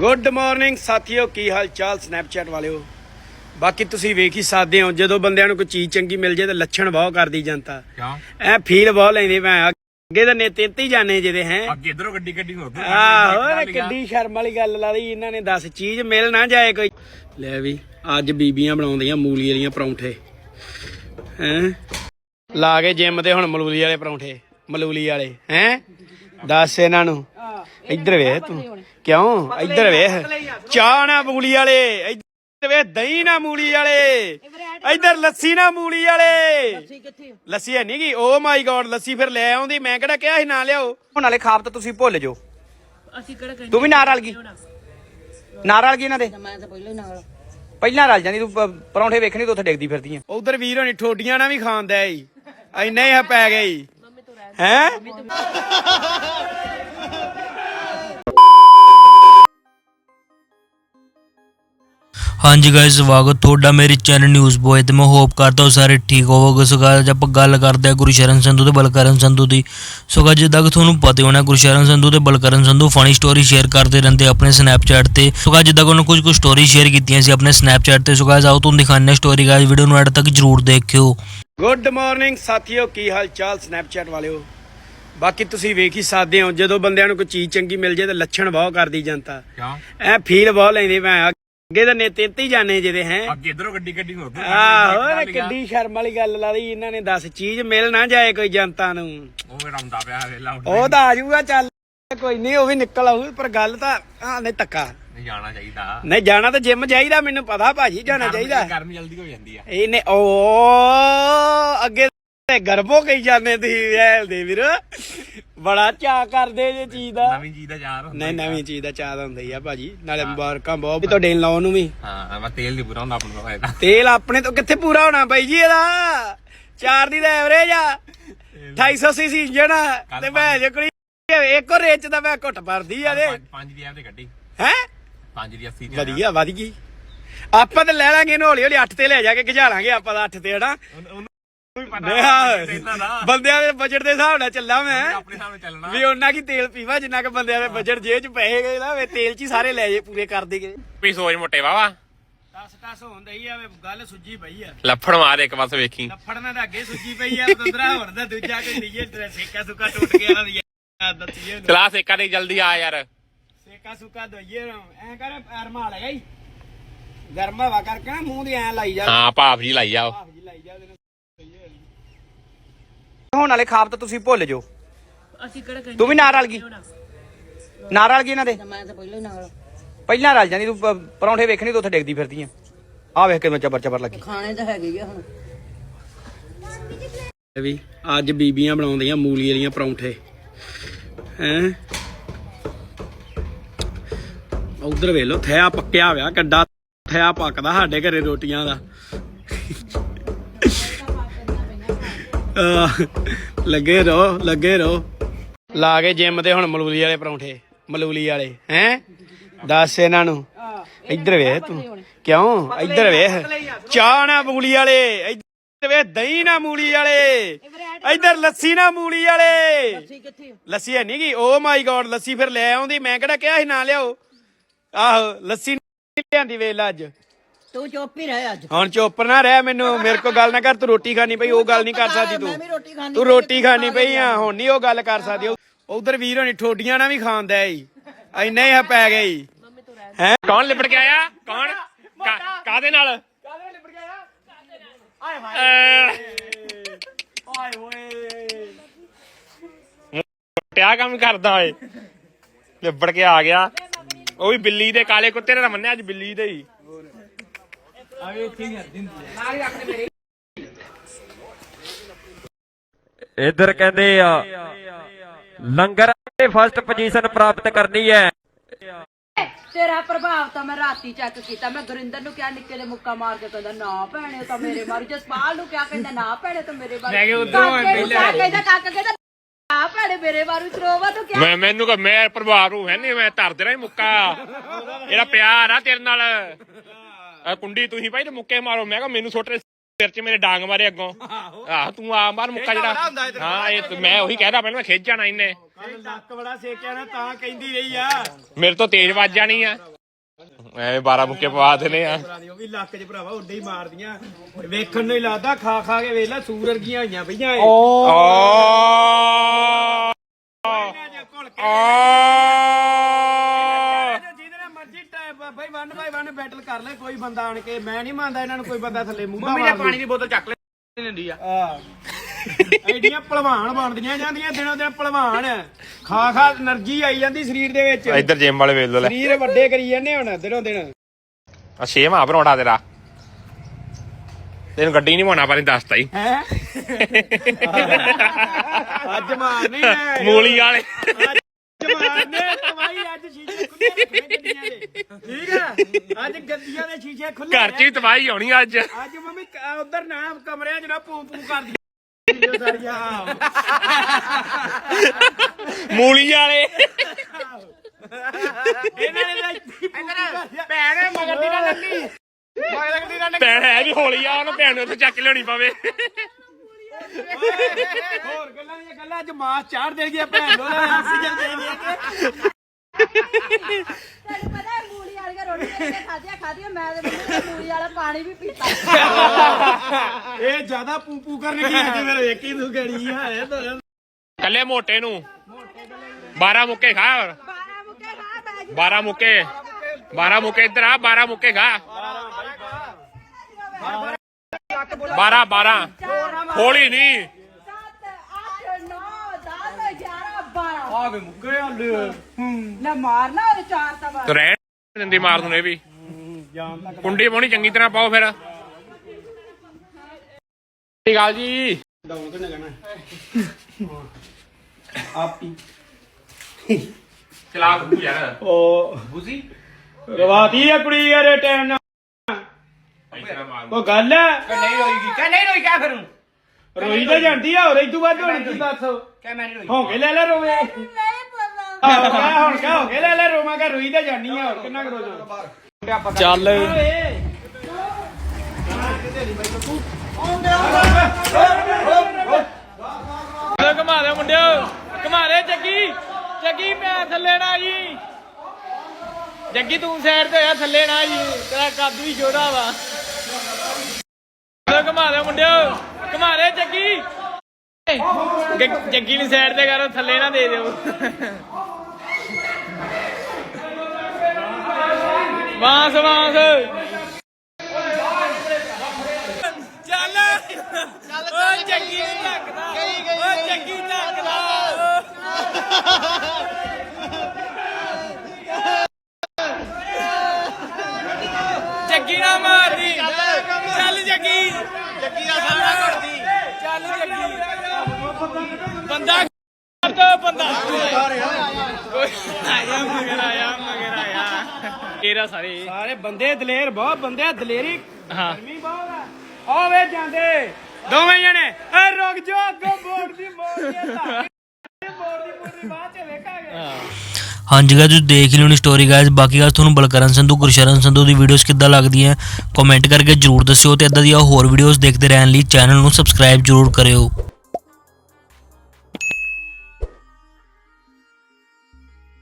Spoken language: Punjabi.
ਗੁੱਡ ਮਾਰਨਿੰਗ ਸਾਥੀਓ ਕੀ ਹਾਲ ਚਾਲ ਸਨੈਪਚੈਟ ਵਾਲਿਓ? ਬਾਕੀ ਤੁਸੀਂ ਵੇਖ ਹੀ ਸਕਦੇ ਹੋ ਜਦੋਂ ਬੰਦਿਆਂ ਨੂੰ ਕੋਈ ਚੀਜ਼ ਚੰਗੀ ਮਿਲ ਜੇ ਤਾਂ ਲੱਛਣ ਬਹੁਤ ਕਰਦੀ ਜਨਤਾ। ਕਿਉਂ? ਐ ਫੀਲ ਬਹੁਤ ਲੈਂਦੇ ਮੈਂ ਅੱਗੇ ਤਾਂ ਨੇ ਤੇਤੀ ਜਾਣੇ ਜਿਹਦੇ ਹੈ? ਅੱਗੇ ਇਧਰੋਂ ਗੱਡੀ ਗੱਡੀ ਹੋ ਗਈ ਆਹੋ ਕਿੱਡੀ ਸ਼ਰਮ ਵਾਲੀ ਗੱਲ ਲਾ ਲਈ ਇਹਨਾਂ ਨੇ ਦੱਸ ਚੀਜ਼ ਮਿਲ ਨਾ ਜਾਏ ਕੋਈ। ਲੈ ਵੀ ਅੱਜ ਬੀਬੀਆਂ ਬਣਾਉਂਦੀਆਂ ਮੂਲੀ ਵਾਲੀਆਂ ਪਰੌਂਠੇ। ਹੈਂ? ਲਾ ਕੇ ਜਿਮ ਤੇ ਹੁਣ ਮਲੂਲੀ ਵਾਲੇ ਪਰੌਂਠੇ ਮਲੂਲੀ ਵਾਲੇ ਹੈਂ? ਦੱਸ ਇਹਨਾਂ ਨੂੰ। ਇੱਧਰ ਵੇਖ ਤੂੰ। ਕਿਉਂ? ਇੱਧਰ ਵੇਖ। ਚਾਹ ਨਾ ਮੂਲੀ ਵਾਲੇ। ਇੱਧਰ ਵੇਖ ਦਹੀਂ ਨਾ ਮੂਲੀ ਵਾਲੇ। ਇੱਧਰ ਲੱਸੀ ਨਾ ਮੂਲੀ ਵਾਲੇ। ਲੱਸੀ ਹੈ ਨਹੀਂ ਗੀ। ਓ ਮਾਈ ਗੋਡ ਲੱਸੀ ਫਿਰ ਲੈ ਆਉਂਦੀ। ਮੈਂ ਕਿਹੜਾ ਕਿਹਾ ਸੀ ਨਾ ਲਿਆਓ। ਹੁਣ ਵਾਲੇ ਖਾਬ ਤਾਂ ਤੁਸੀਂ ਭੁੱਲ ਜਾਓ। ਅਸੀਂ ਕਿਹੜਾ ਕਹਿੰਦੇ ਤੂੰ ਵੀ ਨਾਲ ਰਲ ਗਈ। ਨਾਲ ਰਲ ਗਈ ਇਹਨਾਂ ਦੇ? ਮੈਂ ਤਾਂ ਪਹਿਲਾਂ ਹੀ ਨਾਲ ਪਹਿਲਾਂ ਰਲ ਜਾਂਦੀ ਤੂੰ ਪਰੌਂਠੇ ਵੇਖਣੀ ਤੂੰ ਉੱਥੇ ਡਿੱਗਦੀ ਫਿਰਦੀ ਆ। ਉਧਰ ਵੀਰ ਹੋਣੀ ਠੋਡੀਆਂ ਨਾਲ ਵੀ ਖਾਂਦਾ ਈ। ਇੰਨੇ ਹੀ ਪੈ ਗਈ ਹੈ? ਹਾਂਜੀ ਗਾਇਸ ਸਵਾਗਤ ਤੁਹਾਡਾ ਮੇਰੇ ਚੈਨਲ ਨਿਊਜ਼ ਬੋਏ ਤੇ। ਮੈਂ ਹੋਪ ਕਰਦਾ ਹਾਂ ਸਾਰੇ ਠੀਕ ਹੋਵੋਗੇ। ਸੋ ਅੱਜ ਆਪਾਂ ਗੱਲ ਕਰਦੇ ਹਾਂ ਗੁਰਸ਼ਰਨ ਸੰਧੂ ਤੇ ਬਲਕਰਨ ਸੰਧੂ ਦੀ। ਸੋ guys, ਜਿੱਦਾਂ ਕਿ ਤੁਹਾਨੂੰ ਪਤਾ ਹੋਣਾ ਗੁਰਸ਼ਰਨ ਸੰਧੂ ਤੇ Balkaran Sandhu funny story share ਕਰਦੇ ਰਹਿੰਦੇ ਆਪਣੇ ਸਨੈਪਚੈਟ ਤੇ। ਸੋ guys, ਜਿੱਦਾਂ ਕਿ ਉਹਨਾਂ ਕੁਝ ਕੁ ਸਟੋਰੀ ਸ਼ੇਅਰ ਕੀਤੀਆਂ ਸੀ ਆਪਣੇ ਸਨੈਪਚੈਟ ਤੇ। ਸੋ guys, ਆਓ ਤੁਹਾਨੂੰ ਦਿਖਾਉਂਦੇ ਸਟੋਰੀ ਗਾਇਸ ਵੀਡੀਓ ਨੂੰ ਐਡ ਤੱਕ ਜਰੂਰ ਦੇਖਿਓ। ਗੁੱਡ ਮਾਰਨਿੰਗ ਸਾਥੀਓ ਕੀ ਹਾਲ ਚਾਲ ਸਨੈਪਚੈਟ ਵਾਲਿਓ? ਬਾਕੀ ਤੁਸੀਂ ਵੇਖ ਹੀ ਸਕਦੇ ਹੋ ਜਦੋਂ ਬੰਦਿਆਂ ਨੂੰ ਕੋਈ ਚੀਜ਼ ਚੰਗੀ ਮਿਲ ਜੇ ਤਾਂ ਲੱਛਣ ਬਹੁਤ ਕਰਦੀ ਜਨਤਾ। ਐ ਫੀਲ ਬਹੁਤ ਲੈਂਦੇ ਮੈਂ ਅੱਗੇ ਤਾਂ ਨੇ ਤੇਤੀ ਜਾਣੇ ਜਿਹਦੇ ਹੈ। ਅੱਗੇ ਇਧਰੋਂ ਗੱਡੀ ਗੱਡੀ ਹੋ ਗਈ ਆਹੋ ਇਹ ਕਿੱਡੀ ਸ਼ਰਮ ਵਾਲੀ ਗੱਲ ਲਾ ਲਈ ਇਹਨਾਂ ਨੇ ਦੱਸ ਚੀਜ਼ ਮਿਲ ਨਾ ਜਾਏ ਕੋਈ ਜਨਤਾ ਨੂੰ। ਉਹ ਮੇਰਾ ਆਉਂਦਾ ਪਿਆ ਵੇਲਾ ਉਹ ਤਾਂ ਆ ਜਾਊਗਾ ਚੱਲ ਕੋਈ ਨਹੀਂ ਉਹ ਵੀ ਨਿਕਲ ਆਊ ਪਰ ਗੱਲ ਤਾਂ ਆ ਨਹੀਂ ਤੱਕਾ। ਨਹੀਂ ਜਾਣਾ ਚਾਹੀਦਾ। ਨਹੀਂ ਜਾਣਾ ਤਾਂ ਜਿਮ ਚਾਹੀਦਾ ਮੈਨੂੰ ਪਤਾ ਭਾਜੀ ਜਾਣਾ ਚਾਹੀਦਾ। ਗਰਮੀ ਜਲਦੀ ਹੋ ਜਾਂਦੀ ਆ। ਇਹਨੇ ਓ ਅੱਗੇ ਗਰਬੋ ਕਹੀ ਜਾਂਦੇ ਤੁਸੀਂ ਐਲ ਦੇ ਵੀਰ। ਬੜਾ ਚਾਹ ਕਰਦੇ ਜੇ ਚੀਜ਼ ਦਾ। ਨਵੀਂ ਚੀਜ਼ ਦਾ ਯਾਰ ਹੁੰਦਾ ਨਹੀਂ। ਨਵੀਂ ਚੀਜ਼ ਦਾ ਚਾਹ ਤਾਂ ਹੁੰਦਾ ਹੀ ਆ ਭਾਜੀ। ਨਾਲੇ ਮੁਬਾਰਕਾਂ ਬਹੁਤ ਤੁਹਾਡੇ ਲਾਉਣ ਨੂੰ ਵੀ। ਹਾਂ ਮੈਂ ਤੇਲ ਨਹੀਂ ਪੂਰਾ ਹੁੰਦਾ ਆਪਣੇ ਕੋਲ ਇਹਦਾ ਤੇਲ ਆਪਣੇ ਤੋਂ ਕਿੱਥੇ ਪੂਰਾ ਹੋਣਾ ਬਾਈ ਜੀ ਇਹਦਾ? ਚਾਰ ਦੀ ਦਾ ਐਵਰੇਜ ਆ। 250 ਸੀਸੀ ਇੰਜਣ ਆ। ਤੇ ਮੈਂ ਜੇ ਕੋਈ ਇੱਕੋ ਰੇਚ ਦਾ ਮੈਂ ਘੁੱਟ ਭਰਦੀ ਆ ਦੇ ਪੰਜ- ਪੰਜ ਦੀ ਐਪ ਤੇ ਗੱਡੀ। ਹੈ? ਪੰਜ ਦੀ 80 ਦੀ ਵਧੀਆ ਵਧ ਗਈ। ਆਪਾਂ ਤੇ ਲੈ ਲਾਂਗੇ ਇਹਨੂੰ ਹੌਲੀ ਹੌਲੀ 8 ਤੇ ਲੈ ਜਾ ਕੇ ਗਿਜਾ ਲਾਂਗੇ ਆਪਾਂ ਦਾ 8 ਤੇ ਹਨਾ? ਬੰਦਿਆਂ ਦੇ ਬਜਟ ਦੇ ਹਿਸਾਬ ਨਾਲ ਚੱਲਾਂ ਮੈਂ। ਆਪਣੇ ਸਾਹਮਣੇ ਚੱਲਣਾ। ਵੀ ਉਹਨਾਂ ਕੀ ਤੇਲ ਪੀਵਾ ਜਿੰਨਾ ਕਿ ਬੰਦਿਆਂ ਦੇ ਬਜਟ ਜੇਬ ਚ ਪੈਸੇ ਗਏ ਨਾ ਵੇ ਤੇਲ ਚ ਹੀ ਸਾਰੇ ਲੈ ਜੇ ਪੂਰੇ ਕਰ ਦੇਗੇ ਵੀ ਸੋਚ ਮੋਟੇ ਵਾਵਾ 10 10 ਹੁੰਦਾ ਹੀ ਆ ਵੇ ਗੱਲ ਸੁੱਜੀ ਪਈ ਆ। ਲੱਫੜ ਮਾਰ ਇੱਕ ਪਾਸੇ ਵੇਖੀ। ਫੜਨਾ ਤਾਂ ਅੱਗੇ ਸੁੱਜੀ ਪਈ ਆ ਪਤੰਦਰਾ ਹੋਰ ਦਾ ਦੂਜਾ ਕੋਈ ਨੀਏ ਸੇਕਾ ਸੁੱਕਾ ਟੁੱਟ ਗਿਆ ਨਾ ਯਾਰ ਦੱਸੀਏ ਨੂੰ। ਚਲਾ ਸੇਕਾ ਦੇ ਜਲਦੀ ਆ ਯਾਰ। ਸੇਕਾ ਸੁੱਕਾ ਦਈਏ ਨਾ ਐ ਕਰ ਪੈਰ ਮਾਰ ਲਗਾ ਹੀ। ਗਰਮ ਹਵਾ ਕਰਕੇ ਨਾ ਮੂੰਹ ਦੀ ਐ ਲਾਈ ਜਾ। ਹਾਂ ਭਾਫ ਜੀ ਲਾਈ ਜਾਓ। ਭਾਫ ਜੀ ਲਾਈ ਜਾ ਉਹਦੇ ਨਾਲ। ਹੁਣ ਵਾਲੇ ਖਾਬ ਤਾਂ ਤੁਸੀਂ ਭੁੱਲ ਜਾਓ। ਅਸੀਂ ਕਿਹੜਾ ਕਹਿੰਦੇ ਤੂੰ ਵੀ ਨਾਲ ਰਲ ਗਈ। ਨਾਲ ਰਲ ਗਈ ਇਹਨਾਂ ਦੇ? ਮੈਂ ਤਾਂ ਪਹਿਲਾਂ ਹੀ ਨਾਲ ਪਹਿਲਾਂ ਰਲ ਜਾਂਦੀ ਤੂੰ ਪ- ਪਰੌਂਠੇ ਵੇਖਣੀ ਤੂੰ ਉੱਥੇ ਡਿੱਗਦੀ ਫਿਰਦੀ ਆ। ਆ ਵੇਖ ਕੇ ਮੈਂ ਚਬਰ ਚਬਰ ਲੱਗੀ। ਖਾਣੇ ਤਾਂ ਹੈਗੇ ਹੀ ਆ ਹੁਣ। ਵੀ ਅੱਜ ਬੀਬੀਆਂ ਬਣਾਉਂਦੀਆਂ ਮੂਲੀ ਵਾਲੀਆਂ ਪਰੌਂਠੇ। ਹੈਂ? ਉਧਰ ਵੇਖ ਲੋ ਥਿਆ ਪੱਕਿਆ ਹੋਇਆ ਕੱਡਾ ਥਿਆ ਪੱਕਦਾ ਸਾਡੇ ਘਰੇ ਰੋਟੀਆਂ ਦਾ। ਲੱਗੇ ਰਹੋ ਲੱਗੇ ਰਹੋ। ਲਾ ਕੇ ਜਿਮ ਤੇ ਹੁਣ ਮਲੂਲੀ ਵਾਲੇ ਪਰੌਂਠੇ, ਮਲੂਲੀ ਵਾਲੇ, ਹੈਂ? ਦੱਸ ਇਹਨਾਂ ਨੂੰ। ਇੱਧਰ ਵੇਖ ਤੂੰ। ਕਿਉਂ? ਇੱਧਰ ਵੇਖ। ਚਾਹ ਨਾ ਮੂਲੀ ਵਾਲੇ। ਇੱਧਰ ਵੇਖ, ਦਹੀਂ ਨਾ ਮੂਲੀ ਵਾਲੇ। ਇੱਧਰ ਲੱਸੀ ਨਾ ਮੂਲੀ ਵਾਲੇ। ਲੱਸੀ ਹੈ ਨਹੀਂ ਗੀ? ਓ ਮਾਈ ਗੋਡ ਲੱਸੀ ਫਿਰ ਲੈ ਆਉਂਦੀ। ਮੈਂ ਕਿਹੜਾ ਕਿਹਾ ਸੀ ਨਾ ਲਿਆਓ। ਆਹੋ, ਲੱਸੀ ਨਹੀਂ ਲਿਆਂਦੀ ਵੇਲਾ ਅੱਜ। ਤੂੰ ਚੁੱਪ ਹੀ ਰਹਿ ਅੱਜ। ਹੁਣ ਚੁੱਪ ਨਾ ਰਹਿ ਮੈਨੂੰ ਮੇਰੇ ਕੋ ਗੱਲ ਨਾ ਕਰ ਤੂੰ ਰੋਟੀ ਖਾਣੀ ਪਈ ਉਹ ਗੱਲ ਨਹੀਂ ਕਰ ਸਕਦੀ ਮੈਂ ਵੀ ਤੂੰ ਰੋਟੀ ਖਾਣੀ ਤੂੰ ਰੋਟੀ ਖਾਣੀ ਪਈ ਆ ਹੁਣ ਨਹੀਂ ਉਹ ਗੱਲ ਕਰ ਸਕਦੀ। ਉਧਰ ਵੀਰ ਹੋਣੀ ਠੋਡੀਆਂ ਨਾਲ ਵੀ ਖਾਂਦਾ ਈ। ਇੰਨੇ ਹੀ ਪੈ ਗਈ ਹੈ? ਕੌਣ ਲਿਪੜ ਕੇ ਆਇਆ? ਕੌਣ? ਕਾ- ਕਾਹਦੇ ਨਾਲ? ਆਏ ਹੋਏ। ਕੰਮ ਕਰਦਾ ਓਏ। ਲਿਪੜ ਕੇ ਆ ਗਿਆ। ਉਹ ਵੀ ਬਿੱਲੀ ਦੇ ਕਾਲੇ ਕੁੱਤੇ ਨੇ ਤਾਂ ਮੰਨਿਆ ਅੱਜ ਬਿੱਲੀ ਦੇ ਹੀ। ਇਧਰ ਕਹਿੰਦੇ ਆ ਲੰਗਰ ਤੇ ਫਸਟ ਪੋਜੀਸ਼ਨ ਪ੍ਰਾਪਤ ਕਰਨੀ ਹੈ। ਤੇਰਾ ਪ੍ਰਭਾਵ ਤਾਂ ਮੈਂ ਰਾਤੀ ਚੈੱਕ ਕੀਤਾ। ਮੈਂ ਗੁਰਿੰਦਰ ਨੂੰ ਕਿਹਾ ਨਿੱਕੇ ਦੇ ਮੁੱਕਾ ਮਾਰ ਕੇ ਕਹਿੰਦਾ ਨਾ ਭੈਣੇ ਤਾਂ ਮੇਰੇ ਮਾਰੂ। ਜਸਪਾਲ ਨੂੰ ਕਿਹਾ ਕਹਿੰਦਾ ਨਾ ਭੈਣੇ ਤੂੰ ਮੇਰੇ ਮਾਰੂ ਮੈਂ ਕਿਹਾ ਉਧਰੋਂ ਕਿਹਾ ਕਹਿੰਦਾ ਕਾਕਾ ਕਹਿੰਦਾ ਨਾ ਭੈਣੇ ਮੇਰੇ ਮਾਰੂ ਸਰੋਵਾ ਤੂੰ ਕਿਹਾ? ਮੈਂ ਮੈਨੂੰ ਕਹ ਮੈਂ ਪ੍ਰਭਾਵ ਨੂੰ ਹੈ ਨਹੀਂ ਮੈਂ ਧਰ ਦੇਣਾ ਹੀ ਮੁੱਕਾ। ਇਹਦਾ ਪਿਆਰ ਆ ਤੇਰੇ ਨਾਲ। ਆ ਕੁੰਡੀ ਤੁਸੀਂ ਭਾਈ ਤੇ ਮੁੱਕੇ ਮਾਰੋ। ਮੈਂ ਕਿਹਾ ਮੈਨੂੰ ਸੁੱਟ ਰਹੇ ਸਿਰ 'ਚ ਮੇਰੇ ਡਾਂਗ ਮਾਰੇ ਅੱਗੋਂ। ਆਹ। ਤੂੰ ਆ ਮਾਰ ਮੁੱਕਾ ਜਿਹੜਾ। ਹਾਂ ਇਹ ਤਾਂ ਮੈਂ ਉਹੀ ਕਹਿਦਾ ਪਹਿਲਾਂ ਮੈਂ ਖਿੱਚ ਜਾਣਾ ਇਹਨੇ। ਕੱਲ ਲੱਕ ਬੜਾ ਸੇਕਿਆ ਨਾ ਤਾਂ ਕਹਿੰਦੀ ਰਹੀ ਆ। ਮੇਰੇ ਤੋਂ ਤੇਜ਼ ਵੱਜ ਜਾਣੀ ਆ। ਐਵੇਂ 12 ਮੁੱਕੇ ਪਵਾ ਦੇਣੇ ਆ। ਉਹ ਵੀ ਲੱਕ 'ਚ ਭਰਾਵਾ ਉੱਡੇ ਹੀ ਮਾਰਦੀਆਂ। ਵੇਖਣ ਨੂੰ ਹੀ ਲੱਗਦਾ ਖਾ ਖਾ ਕੇ ਵੇਖ ਲੈ ਸੂਰ ਵਰਗੀਆਂ ਹੋਈਆਂ ਪਈਆਂ ਏ ਓ। ਜੇ ਘੁਲ ਕੇ ਓ ਜਿਹਦੇ ਨਾਲ ਮਰਜ਼ੀ ਟੈ- ਬਈ ਵਨ ਬਾਈ ਵਨ ਮੰਨਦਾ ਕੋਈ ਬੰਦਾ ਆਣ ਕੇ ਮੈਂ ਨਹੀਂ ਮੰਨਦਾ ਇਹਨਾਂ ਨੂੰ ਕੋਈ ਬੰਦਾ ਥੱਲੇ ਮੂੰਹ ਮੰਮੀ ਨੇ ਪਾਣੀ ਦੀ ਬੋਤਲ ਚੱਕ ਲੈ। ਲੈਂਦੀ ਆ ਐਡੀਆਂ ਭਲਵਾਨ ਬਣਦੀਆਂ ਜਾਂਦੀਆਂ ਦਿਨੋਂ ਦਿਨ ਭਲਵਾਨ ਖਾ ਖਾ એનર્ਜੀ ਆਈ ਜਾਂਦੀ ਸਰੀਰ ਦੇ ਵਿੱਚ। ਇੱਧਰ ਜਿਮ ਵਾਲੇ ਵੇਖ ਲੈ। ਸਰੀਰ ਵੱਡੇ ਕਰੀ ਜਾਂਦੇ ਹੁਣ ਦਿਨੋਂ ਦਿਨ। ਆ ਛੇਮ ਆ ਬਣਾਉਣਾ ਤੇਰਾ। ਤੈਨੂੰ ਗੱਡੀ ਨਹੀਂ ਮਾਣਾ ਪਰ ਦੱਸਤਾ ਹੀ ਹੈ? ਅੱਜ ਮਾਰਨੇ ਮੂਲੀ ਵਾਲੇ। ਅੱਜ ਮਾਰਨੇ ਕਮਾਈ ਅੱਜ ਸ਼ੀਸ਼ੇ ਖੁੱਲੇ ਅੱਜ ਗੱਡੀਆਂ ਦੇ ਸ਼ੀਸ਼ੇ ਖੁੱਲੇ ਘਰ 'ਚ ਤਬਾਹੀ ਹੋਣੀ ਅੱਜ। ਅੱਜ ਮੰਮੀ ਉਧਰ ਨਾ ਕਮਰਿਆਂ 'ਚ ਨਾ ਪੂ ਪੂ ਕਰਦੀ। ਮੂਲੀ ਵਾਲੇ। ਇਹਨਾਂ ਨੇ ਭੈਣ ਮਗਰ ਦੀ ਨਾ ਲੱਗੀ ਮਗਰ ਦੀ ਨਾ ਲੱਗੀ ਭੈਣ ਹੈ ਵੀ ਹੌਲੀ ਆ ਉਹਨੂੰ ਭੈਣ ਨੂੰ ਉੱਥੇ ਚੱਕ ਲਿਆਉਣੀ ਪਵੇ। ਹੋਰ ਗੱਲਾਂ ਦੀਆਂ ਗੱਲਾਂ ਅੱਜ ਮਾਸ ਚਾੜ ਦੇ ਗਿਆ ਭੈਣ ਨੂੰ ਆਕਸੀਜਨ ਦੇ ਨਹੀਂ ਤੈਨੂੰ ਪਤਾ ਹੈ ਮੂਲੀ ਵਾਲੀਆਂ ਰੋਟੀਆਂ ਤੇ ਖਾਧੀਆਂ ਖਾਧੀਆਂ ਮੈਂ ਤੇ ਮੰਮੀ ਨੇ ਮੂਲੀ ਵਾਲਾ ਪਾਣੀ ਵੀ ਪੀਤਾ। ਇਹ ਜ਼ਿਆਦਾ ਪੂ ਪੂ ਕਰਨ ਕੀ ਅੱਜ ਮੇਰੇ ਵੇਖੀ ਤੂੰ ਗੜੀ ਆ ਇਹ ਤਾਂ ਕੱਲੇ ਮੋਟੇ ਨੂੰ। 12 ਮੁੱਕੇ ਖਾ 12 ਮੁੱਕੇ ਖਾ ਮੈਂ 12 ਮੁੱਕੇ। 12 ਮੁੱਕੇ ਇੱਧਰ ਆ 12 ਮੁੱਕੇ ਖਾ। 12 12 ਹੌਲੀ ਨਹੀਂ 7 8 9 10 11 12 ਆ ਵੇ ਮੁੱਕੇ ਹੱਲ ਨਾ ਮਾਰਨਾ ਉਹ ਚਾਰ ਤਾਂ ਦਿੰਦੀ ਮਾਰ ਨੂੰ ਇਹ ਵੀ। ਕੁੰਡੀ ਪਾਉਣੀ ਚੰਗੀ ਤਰ੍ਹਾਂ ਪਾਓ ਫਿਰ। ਸਹੀ ਗੱਲ ਜੀ। ਡਾਊਨ ਕਿੰਨਾ ਕਹਿਣਾ ਆਪੀ ਚਲਾ ਬੂ ਯਾਰ। ਉਹ ਬੁਜ਼ੀ ਰਵਾਤੀ ਆ ਕੁੜੀ ਯਾਰ ਟਾਈਮ ਨਾਲ। ਕੋਈ ਗੱਲ ਹੈ ਨਹੀਂ ਰੋਈਗੀ? ਕਹ ਨਹੀਂ ਰੋਈ? ਕਿਆ ਫਿਰ ਰੋਈ ਤਾਂ ਜਾਂਦੀ ਆ ਹੋਰ ਇਦੋਂ ਬਾਅਦ ਹੁਣ ਤੂੰ। ਦੱਸ ਕਹ ਮੈਂ ਨਹੀਂ ਰੋਈ? ਹੋ ਕੇ ਲੈ ਲੈ ਰੋਵੇ। ਨਹੀਂ ਪਤਾ ਆਹੋ ਕਹਿ ਹੁਣ ਕਹਿ ਹੋ ਕੇ ਲੈ ਲੈ ਰੋਵਾਂ ਕਹ ਰੋਈ ਤਾਂ ਜਾਨੀ ਆ ਹੋਰ ਕਿੰਨਾ ਕੁ ਰੋਣਾ ਚੱਲ ਘਮਾ ਦੇ ਮੁੰਡਿਓ ਘਮਾ ਦੇ ਜੱਗੀ ਜੱਗੀ ਮੈਂ ਥੱਲੇ ਨਾ ਜੀ ਜੱਗੀ ਤੂੰ ਸਾਈਡ ਤੇ ਹੋਇਆ ਥੱਲੇ ਨਾ ਜੀ ਤੇਰਾ ਕੱਦ ਵੀ ਛੋਟਾ ਵਾ ਘਮਾ ਦੇ ਮੁੰਡਿਓ ਘਮਾ ਦੇ ਜੱਗੀ ਜੱਗੀ ਨੂੰ ਸਾਈਡ ਤੇ ਕਰੋ ਥੱਲੇ ਨਾ ਦੇ ਦਿਓ ਵਾਂਸ ਵਾਂਸ ਚੱਲ। ਓ ਜੱਗੀ ਧੱਕਦਾ ਓ ਜੱਗੀ ਧੱਕਦਾ ਜੱਗੀ ਨਾ ਮਾਰਦੀ। ਚੱਲ ਜੱਗੀ ਜੱਗੀ ਦਾ ਸਾਰਾ ਘੜਦੀ ਚੱਲ ਜੱਗੀ ਬੰਦਾ ਕਰ ਦੋ ਬੰਦਾ ਆਇਆ ਮਗਰ ਆਇਆ ਮਗਰ ਆਇਆ ਤੇਰਾ ਸਾਰੇ। ਸਾਰੇ ਬੰਦੇ ਦਲੇਰ ਬਹੁਤ ਬੰਦੇ ਆ, ਦਲੇਰੀ। ਹਾਂ। ਗਰਮੀ ਬਹੁਤ ਆ। ਓਵੇ ਜਾਂਦੇ। ਦੋਵੇਂ ਜਣੇ। ਐ ਰੁਕ ਜਾ ਅੱਗੋਂ ਬੋਰਡ ਦੀ ਮੋੜ ਧੱਕ ਬੋਰਡ ਦੀ ਦੀ ਬਾਅਦ ਚ ਵੇਖਾਂਗੇ। ਹਾਂਜੀ ਗਾਇਸ ਤੁਸੀਂ ਦੇਖ ਲਿਓ ਨੀ ਸਟੋਰੀ ਗਾਇਸ ਬਾਕੀ ਗੱਲ ਤੁਹਾਨੂੰ ਬਲਕਰਨ ਸੰਧੂ ਗੁਰਸ਼ਰਨ ਸੰਧੂ ਦੀ ਵੀਡੀਓਜ਼ ਕਿੱਦਾਂ ਲੱਗਦੀਆਂ ਕਮੈਂਟ ਕਰਕੇ ਜਰੂਰ ਦੱਸਿਓ ਤੇ ਇਦਾਂ ਦੀਆਂ ਹੋਰ ਵੀਡੀਓਜ਼ ਦੇਖਦੇ ਰਹਿਣ ਲਈ ਚੈਨਲ ਨੂੰ ਸਬਸਕ੍ਰਾਈਬ ਜਰੂਰ ਕਰਿਓ।